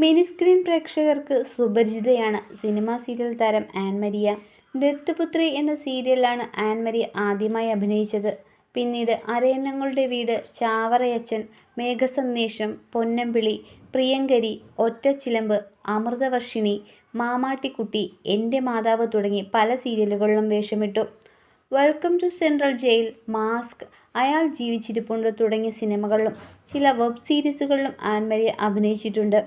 Mini screen പ്രേക്ഷകർക്ക് സുപരിചിതയാണ് cinema serial താരം ആൻമരിയ. ദത്തുപുത്രി എന്ന സീരിയലിലാണ് ആൻമരിയ ആദ്യമായി അഭിനയിച്ചത്. പിന്നീട് അരയന്നങ്ങളുടെ വീട് ചാവറയച്ചൻ മേഘസന്ദേശം പൊന്നമ്പിളി പ്രിയങ്കരി ഒറ്റച്ചിലമ്പ് അമൃതവർഷിണി മാമാട്ടിക്കുട്ടി എന്റെ മാതാവ് തുടങ്ങി പല സീരിയലുകളിലും വേഷമിട്ടു. Welcome to central jail mask അയാൾ ജീവിച്ചിരിപ്പുണ്ട് തുടങ്ങിയ സിനിമകളിലും ചില വെബ് സീരീസുകളിലും ആൻമരിയ അഭിനയിച്ചിട്ടുണ്ട്.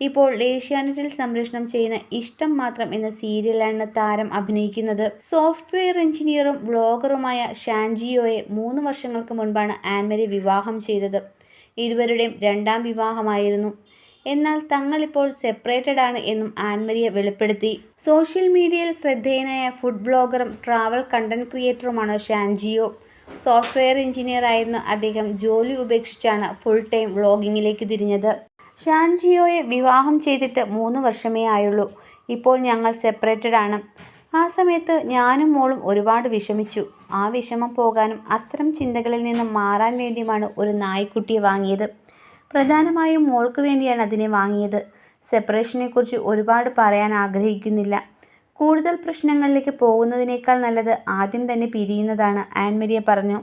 ഇപ്പോൾ ഏഷ്യാനെറ്റിൽ സംരക്ഷണം ചെയ്യുന്ന ഇഷ്ടം മാത്രം എന്ന സീരിയലാണ് താരം അഭിനയിക്കുന്നത്. സോഫ്റ്റ്വെയർ എഞ്ചിനീയറും വ്ളോഗറുമായ ഷാൻജിയോയെ മൂന്ന് വർഷങ്ങൾക്ക് മുൻപാണ് ആൻമരി വിവാഹം ചെയ്തത്. ഇരുവരുടെയും രണ്ടാം വിവാഹമായിരുന്നു. എന്നാൽ തങ്ങളിപ്പോൾ സെപ്പറേറ്റഡ് ആണ് എന്നും ആൻമരിയ വെളിപ്പെടുത്തി. സോഷ്യൽ മീഡിയയിൽ ശ്രദ്ധേയനായ ഫുഡ് ബ്ലോഗറും ട്രാവൽ കണ്ടന്റ് ക്രിയേറ്ററുമാണ് ഷാൻജിയോ. സോഫ്റ്റ്വെയർ എഞ്ചിനീയർ ആയിരുന്ന അദ്ദേഹം. ജോലി ഉപേക്ഷിച്ചാണ് ഫുൾ ടൈം വ്ളോഗിങ്ങിലേക്ക് തിരിഞ്ഞത്. ഷാൻജിയോയെ വിവാഹം ചെയ്തിട്ട് മൂന്ന് വർഷമേ ആയുള്ളൂ. ഇപ്പോൾ ഞങ്ങൾ സെപ്പറേറ്റഡ് ആണ്. ആ സമയത്ത് ഞാനും മോളും ഒരുപാട് വിഷമിച്ചു. ആ വിഷമം പോകാനും അത്തരം ചിന്തകളിൽ നിന്നും മാറാൻ വേണ്ടിയുമാണ് ഒരു നായ്ക്കുട്ടിയെ വാങ്ങിയത്. പ്രധാനമായും മോൾക്ക് വേണ്ടിയാണ് അതിനെ വാങ്ങിയത്. സെപ്പറേഷനെക്കുറിച്ച് ഒരുപാട് പറയാൻ ആഗ്രഹിക്കുന്നില്ല. കൂടുതൽ പ്രശ്നങ്ങളിലേക്ക് പോകുന്നതിനേക്കാൾ നല്ലത് ആദ്യം തന്നെ പിരിയുന്നതാണ് ആൻമരിയ പറഞ്ഞു.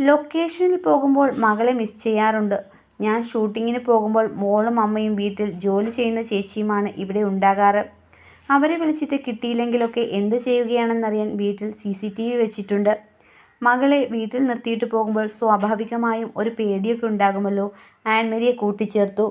ലൊക്കേഷനിൽ പോകുമ്പോൾ മകളെ മിസ് ചെയ്യാറുണ്ട്. ഞാൻ ഷൂട്ടിങ്ങിന് പോകുമ്പോൾ മോളും അമ്മയും വീട്ടിൽ ജോലി ചെയ്യുന്ന ചേച്ചിയുമാണ് ഇവിടെ ഉണ്ടാകാറ്. അവരെ വിളിച്ചിട്ട് കിട്ടിയില്ലെങ്കിലൊക്കെ എന്ത് ചെയ്യുകയാണെന്നറിയാൻ വീട്ടിൽ സി സി ടി വി വെച്ചിട്ടുണ്ട്. മകളെ വീട്ടിൽ നിർത്തിയിട്ട് പോകുമ്പോൾ സ്വാഭാവികമായും ഒരു പേടിയൊക്കെ ഉണ്ടാകുമല്ലോ. ആൻമരിയെ കൂട്ടിച്ചേർത്തു.